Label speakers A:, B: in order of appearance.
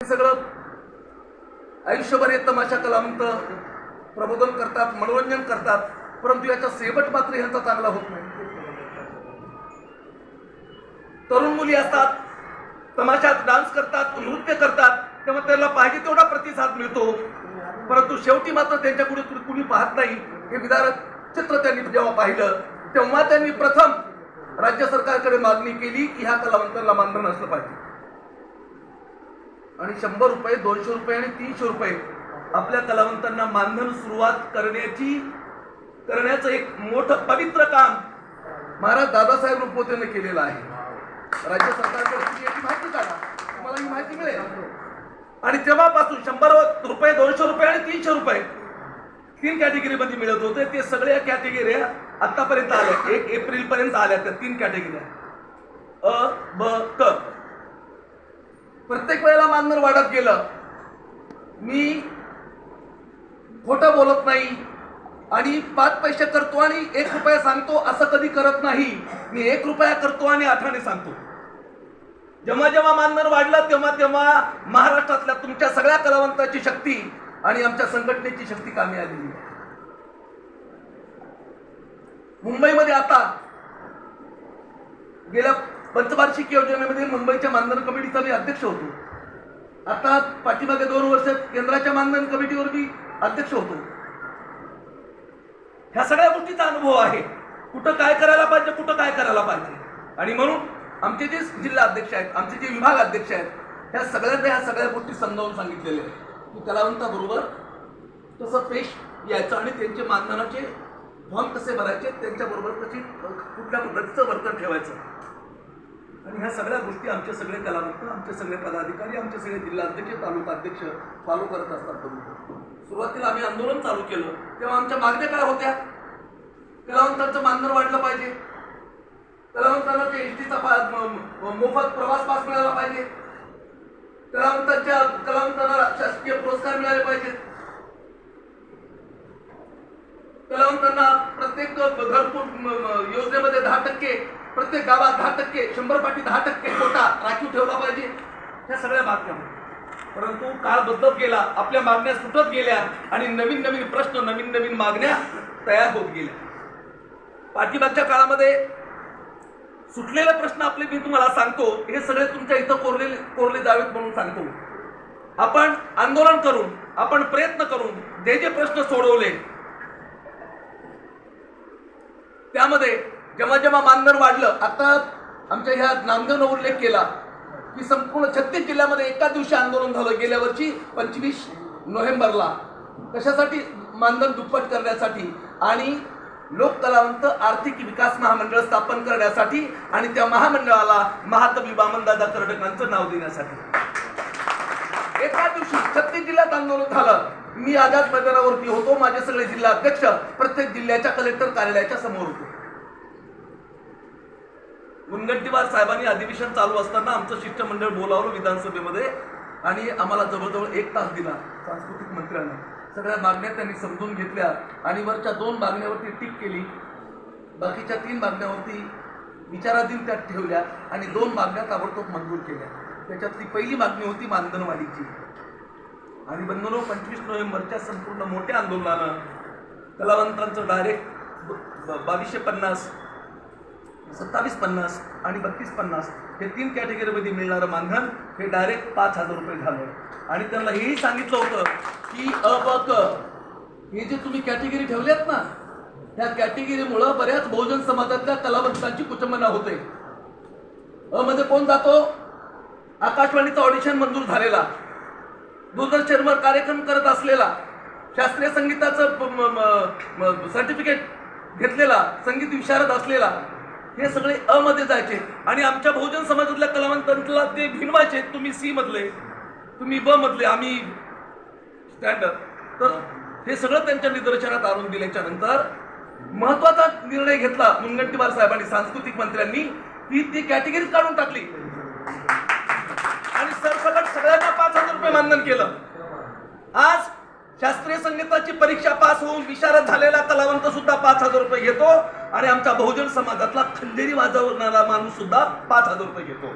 A: सगळं आयुष्यभर हे तमाशा कलावंत प्रबोधन करतात मनोरंजन करतात परंतु याचा शेवट मात्र ह्यांचा चांगला होत नाही. तरुण मुली असतात तमाशात डान्स करतात नृत्य करतात तेव्हा त्याला पाहिजे तेवढा प्रतिसाद मिळतो. परंतु शेवटी मात्र त्यांच्याकडे कुणी पाहत नाही. हे विदारक चित्र त्यांनी जेव्हा पाहिलं तेव्हा त्यांनी प्रथम राज्य सरकारकडे मागणी केली की ह्या कलावंतांना मानधन असलं पाहिजे. आणि शंभर रुपये दोनशे रुपये आणि तीनशे रुपये आपल्या कलावंतांना मानधन सुरुवात करण्याची करण्याचं एक मोठं पवित्र काम महाराज दादासाहेब रुपवतेने केलेलं आहे. राज्य सरकारकडून याची माहिती काढा. तुम्हाला ही माहिती मिळेल. आणि तेव्हापासून शंभर रुपये दोनशे रुपये आणि तीनशे रुपये तीन कॅटेगरीमध्ये मिळत होते. ते सगळ्या कॅटेगऱ्या आतापर्यंत आल्या. एक एप्रिल पर्यंत आल्या त्या तीन कॅटेगऱ्या अ ब क प्रत्येक वेळेला मानधन वाढत गेलं. मी खोटं बोलत नाही. आणि पाच पैसे करतो आणि एक रुपया सांगतो असं कधी करत नाही. मी एक रुपया करतो आणि आठाने सांगतो. जेव्हा जेव्हा मानधन वाढलं तेव्हा तेव्हा महाराष्ट्रातल्या तुमच्या सगळ्या कलावंताची शक्ती आणि आमच्या संघटनेची शक्ती कामी आलेली. आहे मुंबईमध्ये आता गेल्या पंचवार्षिक योजनेमध्ये मुंबईच्या मानधन कमिटीचा मी अध्यक्ष होतो. आता पाठीमागे दोन वर्ष केंद्राच्या मानधन कमिटीवर मी अध्यक्ष होतो. ह्या सगळ्या गोष्टीचा अनुभव आहे. कुठं काय करायला पाहिजे कुठं काय करायला पाहिजे? आणि म्हणून आमचे जे जिल्हा अध्यक्ष आहेत आमचे जे विभाग अध्यक्ष आहेत ह्या सगळ्यांना ह्या सगळ्या गोष्टी समजावून सांगितलेल्या आहेत. की कलावंताबरोबर तसं पेश यायचं आणि त्यांचे मानधनाचे फॉर्म कसे भरायचे त्यांच्याबरोबर कशी कुठल्या पद्धतीचं वर्तन ठेवायचं. आणि ह्या सगळ्या गोष्टी आमचे सगळे कलावंत आमचे सगळे पदाधिकारी आमचे सगळे जिल्हाध्यक्ष तालुका अध्यक्ष फॉलो करत असतात करून सुरुवातीला आम्ही आंदोलन चालू केलं तेव्हा आमच्या मागण्या काय होत्या? कलावंतांचं मानधन वाढलं पाहिजे. कलावंतांना ते एस टीचा मोफत प्रवास पास मिळाला पाहिजे. कलावंतांच्या कलावंतांना शासकीय पुरस्कार मिळाले पाहिजेत. कलावंतांना प्रत्येक घरपूर योजनेमध्ये दहा टक्के प्रत्येक गावात दहा टक्के शंभर पाठी दहा टक्के कोटा राखीव ठेवला पाहिजे. ह्या सगळ्या मागण्या परंतु काळ बदलत गेला आपल्या मागण्या सुटत गेल्या आणि नवीन नवीन प्रश्न नवीन नवीन मागण्या तयार होत गेल्या. पाठीमागच्या काळामध्ये सुटलेले प्रश्न आपले मी तुम्हाला सांगतो हे सगळे तुमच्या इथं कोरले कोरले जावेत म्हणून सांगतो. आपण आंदोलन करून आपण प्रयत्न करून जे जे प्रश्न सोडवले त्यामध्ये जेव्हा जेव्हा मानधन वाढलं आता आमच्या ह्या नामदेवनं उल्लेख केला की संपूर्ण छत्तीस जिल्ह्यामध्ये एका दिवशी आंदोलन झालं. गेल्या वर्षी पंचवीस नोव्हेंबरला. कशासाठी? मानधन दुप्पट करण्यासाठी आणि लोककलावंत आर्थिक विकास महामंडळ स्थापन करण्यासाठी आणि त्या महामंडळाला महाकवी वामनदादा कर्डकांचं नाव देण्यासाठी. एका दिवशी छत्तीस जिल्ह्यात आंदोलन झालं. मी आझाद मैदानावरती होतो. माझे सगळे जिल्हा अध्यक्ष प्रत्येक जिल्ह्याच्या कलेक्टर कार्यालयाच्या समोर होतो. मुनगंटीवार साहेबांनी अधिवेशन चालू असताना आमचं शिष्टमंडळ बोलावलं विधानसभेमध्ये आणि आम्हाला जवळजवळ एक तास दिला सांस्कृतिक मंत्र्यांना. सगळ्या मागण्या त्यांनी समजून घेतल्या आणि वरच्या दोन मागण्यावरती टीक केली. बाकीच्या तीन मागण्यावरती विचाराधीन त्यात ठेवल्या आणि दोन मागण्या ताबडतोब मंजूर केल्या. त्याच्यातली पहिली मागणी होती मानधनवादीची आणि बंधनो पंचवीस नोव्हेंबरच्या संपूर्ण मोठ्या आंदोलनानं कलावंतांचं डायरेक्ट बावीसशे पन्नास सत्तावीस पन्नास आणि बत्तीस पन्नास हे तीन कॅटेगरीमध्ये मिळणारं मानधन हे डायरेक्ट पाच हजार रुपये झालं. आणि त्यांना हेही सांगितलं होतं की अ ब क हे जे तुम्ही कॅटेगरी ठेवल्यात ना त्या कॅटेगरीमुळं बऱ्याच बहुजन समाजातल्या कलावंतांची कुचंबना होते. अ मध्ये कोण जातो? आकाशवाणीचं ऑडिशन मंजूर झालेला. दूरदर्शनवर कार्यक्रम करत असलेला. शास्त्रीय संगीताचं सर्टिफिकेट घेतलेला. संगीत विशारद असलेला. हे सगळे अ मध्ये जायचे. आणि आमच्या बहुजन समाजातल्या कलावंतांना ते भिनवायचे. तुम्ही सी मधले तुम्ही ब मधले आम्ही स्टँडर्ड तर हे सगळं त्यांच्या निदर्शनात आणून दिल्याच्या नंतर महत्त्वाचा निर्णय घेतला मुनगंटीवार साहेबांनी सांस्कृतिक मंत्र्यांनी. ती ती कॅटेगरी काढून टाकली. आणि सरसकट सगळ्यांना पाच हजार रुपये मानधन केलं. आज शास्त्रीय संगीताची परीक्षा पास होऊन विशारद झालेला कलावंत सुद्धा पाच हजार रुपये घेतो. आणि आमच्या बहुजन समाजातला खंदेरी वाजवणारा माणूस सुद्धा पाच हजार रुपये घेतो.